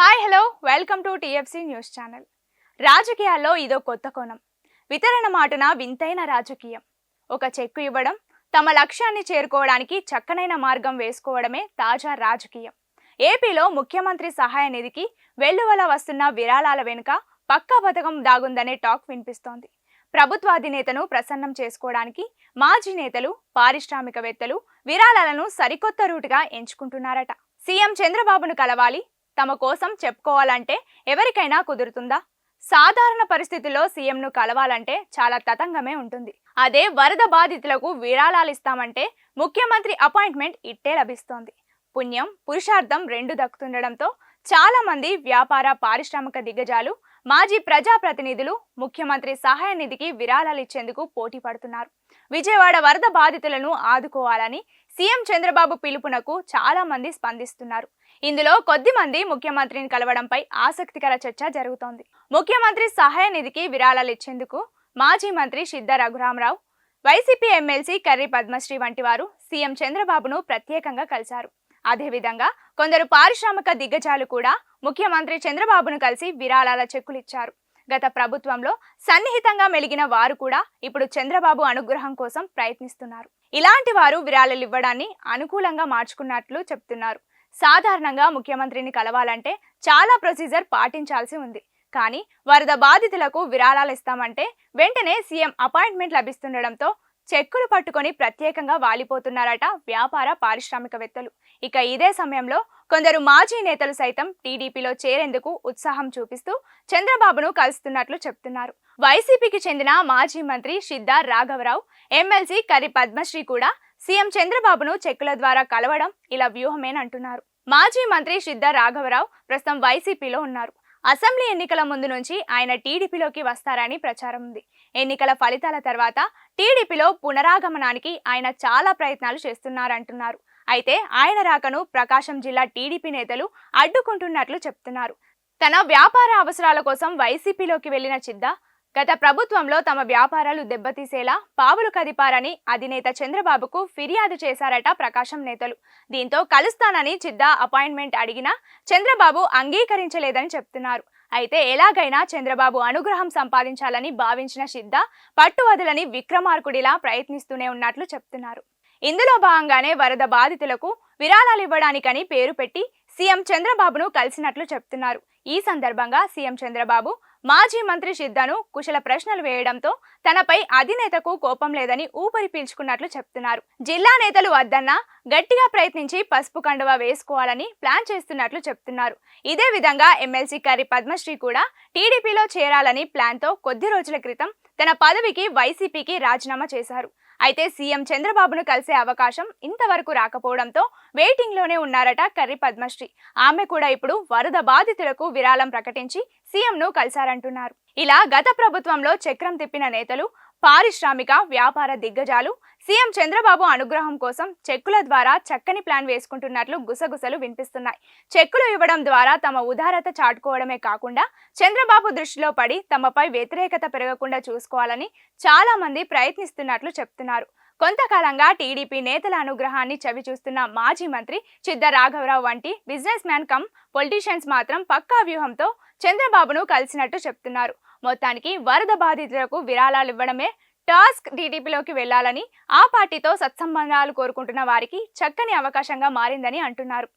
Hi hello welcome to TFC news channel రాజకీయాల్లో ఇదో కొత్త కోణం. వితరణ మాటున వింతైన రాజకీయం. ఒక చెక్కు ఇవ్వడం తమ లక్ష్యాన్ని చేరుకోవడానికి చక్కనైన మార్గం వేసుకోవడమే తాజా రాజకీయం. ఏపీలో ముఖ్యమంత్రి సహాయ నిధికి వెల్లువల వస్తున్న విరాళాల వెనుక పక్కా పథకం దాగుందనే టాక్ వినిపిస్తోంది. ప్రభుత్వాధినేతను ప్రసన్నం చేసుకోవడానికి మాజీ నేతలు పారిశ్రామికవేత్తలు విరాళాలను సరికొత్త రూటుగా ఎంచుకుంటున్నారట. సీఎం చంద్రబాబును కలవాలి తమ కోసం చెప్పుకోవాలంటే ఎవరికైనా కుదురుతుందా? సాధారణ పరిస్థితుల్లో సీఎంను కలవాలంటే చాలా తతంగమే ఉంటుంది. అదే వరద బాధితులకు విరాళాలు ఇస్తామంటే ముఖ్యమంత్రి అపాయింట్మెంట్ ఇట్టే లభిస్తోంది. పుణ్యం పురుషార్థం రెండు దక్కుతుండడంతో చాలామంది వ్యాపార పారిశ్రామిక దిగ్గజాలు మాజీ ప్రజాప్రతినిధులు ముఖ్యమంత్రి సహాయ నిధికి విరాళాలు ఇచ్చేందుకు పోటీ పడుతున్నారు. విజయవాడ వరద బాధితులను ఆదుకోవాలని సీఎం చంద్రబాబు పిలుపునకు చాలా మంది స్పందిస్తున్నారు. ఇందులో కొద్ది మంది ముఖ్యమంత్రిని కలవడంపై ఆసక్తికర చర్చ జరుగుతోంది. ముఖ్యమంత్రి సహాయ నిధికి విరాళాలు ఇచ్చేందుకు మాజీ మంత్రి సిద్ధ రఘురామరావు వైసీపీ ఎమ్మెల్సీ కర్రి పద్మశ్రీ వంటి వారు సీఎం చంద్రబాబును ప్రత్యేకంగా కలిశారు. అదేవిధంగా కొందరు పారిశ్రామిక దిగ్గజాలు కూడా ముఖ్యమంత్రి చంద్రబాబును కలిసి విరాళాల చెక్కులు ఇచ్చారు గత ప్రభుత్వంలో సన్నిహితంగా మెలిగిన వారు కూడా ఇప్పుడు చంద్రబాబు అనుగ్రహం కోసం ప్రయత్నిస్తున్నారు. ఇలాంటి వారు విరాళాలు ఇవ్వడాన్ని అనుకూలంగా మార్చుకున్నట్లు చెప్తున్నారు. సాధారణంగా ముఖ్యమంత్రిని కలవాలంటే చాలా ప్రొసీజర్ పాటించాల్సి ఉంది. కానీ వరద బాధితులకు విరాళాలు ఇస్తామంటే వెంటనే సీఎం అపాయింట్మెంట్ లభిస్తుండడంతో చెక్కులు పట్టుకొని ప్రత్యేకంగా వాలిపోతున్నారట వ్యాపార పారిశ్రామికవేత్తలు. ఇక ఇదే సమయంలో కొందరు మాజీ నేతలు సైతం టీడీపీలో చేరేందుకు ఉత్సాహం చూపిస్తూ చంద్రబాబును కలుస్తున్నట్లు చెప్తున్నారు. వైసీపీకి చెందిన మాజీ మంత్రి సిద్ధార్ రాఘవరావు ఎమ్మెల్సీ కరి పద్మశ్రీ కూడా సీఎం చంద్రబాబును చెక్కుల ద్వారా కలవడం ఇలా వ్యూహమేనంటున్నారు. మాజీ మంత్రి సిద్ధ రాఘవరావు ప్రస్తుతం వైసీపీలో ఉన్నారు. అసెంబ్లీ ఎన్నికల ముందు నుంచి ఆయన టీడీపీలోకి వస్తారని ప్రచారం ఉంది. ఎన్నికల ఫలితాల తర్వాత టీడీపీలో పునరాగమనానికి ఆయన చాలా ప్రయత్నాలు చేస్తున్నారంటున్నారు. అయితే ఆయన రాకను ప్రకాశం జిల్లా టీడీపీ నేతలు అడ్డుకుంటున్నట్లు చెప్తున్నారు. తన వ్యాపార అవసరాల కోసం వైసీపీలోకి వెళ్ళిన చిద్ద గత ప్రభుత్వంలో తమ వ్యాపారాలు దెబ్బతీసేలా పావులు కదిపారని అధినేత చంద్రబాబుకు ఫిర్యాదు చేశారట ప్రకాశం నేతలు. దీంతో కలుస్తానని చిద్దా అపాయింట్మెంట్ అడిగినా చంద్రబాబు అంగీకరించలేదని చెప్తున్నారు. అయితే ఎలాగైనా చంద్రబాబు అనుగ్రహం సంపాదించాలని భావించిన సిద్ధ పట్టువదలని విక్రమార్కుడిలా ప్రయత్నిస్తూనే ఉన్నట్లు చెప్తున్నారు. ఇందులో భాగంగానే వరద బాధితులకు విరాళాలు ఇవ్వడానికని పేరు పెట్టి సీఎం చంద్రబాబును కలిసినట్లు చెప్తున్నారు. ఈ సందర్భంగా సీఎం చంద్రబాబు మాజీ మంత్రి సిద్ధను కుశల ప్రశ్నలు వేయడంతో తనపై అధినేతకు కోపం లేదని ఊపిరి పీల్చుకున్నట్లు చెప్తున్నారు. జిల్లా నేతలు వద్దన్నా గట్టిగా ప్రయత్నించి పసుపు కండువా వేసుకోవాలని ప్లాన్ చేస్తున్నట్లు చెప్తున్నారు. ఇదే విధంగా ఎమ్మెల్సీ కర్రీ పద్మశ్రీ కూడా టీడీపీలో చేరాలని ప్లాన్తో కొద్ది రోజుల క్రితం తన పదవికి వైసీపీకి రాజీనామా చేశారు. అయితే సీఎం చంద్రబాబును కలిసే అవకాశం ఇంతవరకు రాకపోవడంతో వెయిటింగ్లోనే ఉన్నారట కర్రి పద్మశ్రీ. ఆమె కూడా ఇప్పుడు వరద బాధితులకు విరాళం ప్రకటించి సీఎంను కలిశారంటున్నారు. ఇలా గత ప్రభుత్వంలో చక్రం తిప్పిన నేతలు పారిశ్రామిక వ్యాపార దిగ్గజాలు. సీఎం చంద్రబాబు అనుగ్రహం కోసం చెక్కుల ద్వారా చక్కని ప్లాన్ వేసుకుంటున్నట్లు గుసగుసలు వినిపిస్తున్నాయి. చెక్కులు ఇవ్వడం ద్వారా తమ ఉదారత చాటుకోవడమే కాకుండా చంద్రబాబు దృష్టిలో పడి తమపై వ్యతిరేకత పెరగకుండా చూసుకోవాలని చాలా మంది ప్రయత్నిస్తున్నట్లు చెప్తున్నారు. కొంతకాలంగా టీడీపీ నేతల అనుగ్రహాన్ని చవి చూస్తున్న మాజీ మంత్రి చిద్ద రాఘవరావు వంటి బిజినెస్ మ్యాన్ కమ్ పొలిటీషియన్స్ మాత్రం పక్కా వ్యూహంతో చంద్రబాబును కలిసినట్టు చెప్తున్నారు. మొత్తానికి వరద బాధితులకు విరాళాలు ఇవ్వడమే టాస్క్ టీడీపీలోకి వెళ్ళాలని ఆ పార్టీతో సత్సంబంధాలు కోరుకుంటున్న వారికి చక్కని అవకాశంగా మారిందని అంటున్నారు.